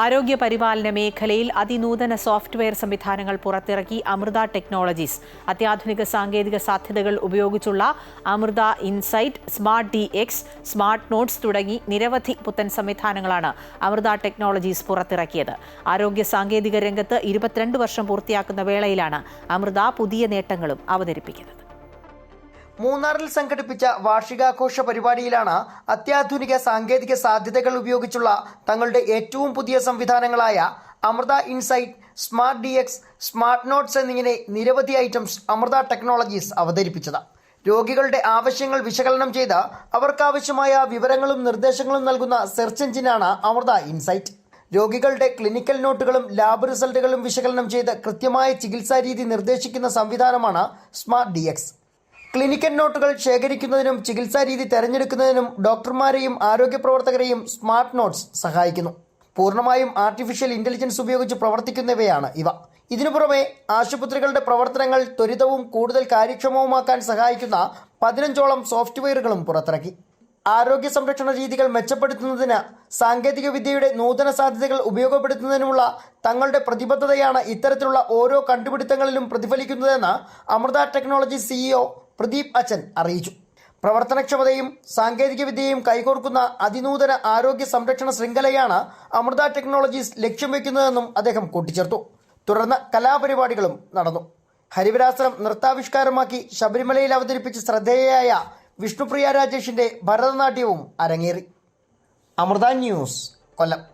ആരോഗ്യ പരിപാലന മേഖലയിൽ അതിനൂതന സോഫ്റ്റ്വെയർ സംവിധാനങ്ങൾ പുറത്തിറക്കി അമൃത ടെക്നോളജീസ്. അത്യാധുനിക സാങ്കേതിക സാധ്യതകൾ ഉപയോഗിച്ചുള്ള Amrita insight smart D X smart notes തുടങ്ങി നിരവധി പുത്തൻ സംവിധാനങ്ങളാണ് അമൃത ടെക്നോളജീസ് പുറത്തിറക്കിയത്. ആരോഗ്യ സാങ്കേതിക രംഗത്ത് ഇരുപത്തിരണ്ട് വർഷം പൂർത്തിയാക്കുന്ന വേളയിലാണ് അമൃത പുതിയ നേട്ടങ്ങളും അവതരിപ്പിക്കുന്നത്. മൂന്നാറിൽ സംഘടിപ്പിച്ച വാർഷികാഘോഷ പരിപാടിയിലാണ് അത്യാധുനിക സാങ്കേതിക സാധ്യതകൾ ഉപയോഗിച്ചുള്ള തങ്ങളുടെ ഏറ്റവും പുതിയ സംവിധാനങ്ങളായ Amrita insight smart D X smart notes എന്നിങ്ങനെ നിരവധി ഐറ്റംസ് അമൃത ടെക്നോളജീസ് അവതരിപ്പിച്ചത്. രോഗികളുടെ ആവശ്യങ്ങൾ വിശകലനം ചെയ്ത് അവർക്കാവശ്യമായ വിവരങ്ങളും നിർദ്ദേശങ്ങളും നൽകുന്ന സെർച്ച് എഞ്ചിനാണ് അമൃത ഇൻസൈറ്റ്. രോഗികളുടെ ക്ലിനിക്കൽ നോട്ടുകളും ലാബ് റിസൾട്ടുകളും വിശകലനം ചെയ്ത് കൃത്യമായ ചികിത്സാ രീതി നിർദ്ദേശിക്കുന്ന സംവിധാനമാണ് സ്മാർട്ട് ഡി ക്ലിനിക്കൽ നോട്ടുകൾ ശേഖരിക്കുന്നതിനും ചികിത്സാ രീതി തിരഞ്ഞെടുക്കുന്നതിനും ഡോക്ടർമാരെയും ആരോഗ്യ പ്രവർത്തകരെയും സ്മാർട്ട് നോട്ട്സ് സഹായിക്കുന്നു. പൂർണമായും ആർട്ടിഫിഷ്യൽ ഇന്റലിജൻസ് ഉപയോഗിച്ച് പ്രവർത്തിക്കുന്നവയാണ് ഇവ. ഇതിനു പുറമെ ആശുപത്രികളുടെ പ്രവർത്തനങ്ങൾ ത്വരിതവും കൂടുതൽ കാര്യക്ഷമവുമാക്കാൻ സഹായിക്കുന്ന പതിനഞ്ചോളം സോഫ്റ്റ്വെയറുകളും പുറത്തിറക്കി. ആരോഗ്യ സംരക്ഷണ രീതികൾ മെച്ചപ്പെടുത്തുന്നതിന് സാങ്കേതിക വിദ്യയുടെ നൂതന സാധ്യതകൾ ഉപയോഗപ്പെടുത്തുന്നതിനുമുള്ള തങ്ങളുടെ പ്രതിബദ്ധതയാണ് ഇത്തരത്തിലുള്ള ഓരോ കണ്ടുപിടുത്തങ്ങളിലും പ്രതിഫലിക്കുന്നതെന്ന് അമൃത ടെക്നോളജി സിഇഒ പ്രദീപ് അച്ഛൻ അറിയിച്ചു. പ്രവർത്തനക്ഷമതയും സാങ്കേതികവിദ്യയും കൈകോർക്കുന്ന അതിനൂതന ആരോഗ്യ സംരക്ഷണ ശൃംഖലയാണ് അമൃത ടെക്നോളജീസ് ലക്ഷ്യം വയ്ക്കുന്നതെന്നും അദ്ദേഹം കൂട്ടിച്ചേർത്തു. തുടർന്ന് കലാപരിപാടികളും നടന്നു. ഹരിവരാസനം നൃത്താവിഷ്കാരമാക്കി ശബരിമലയിൽ അവതരിപ്പിച്ച ശ്രദ്ധേയയായ വിഷ്ണുപ്രിയ രാജേഷിന്റെ ഭരതനാട്യവും അരങ്ങേറി. അമൃത ന്യൂസ് കൊല്ലം.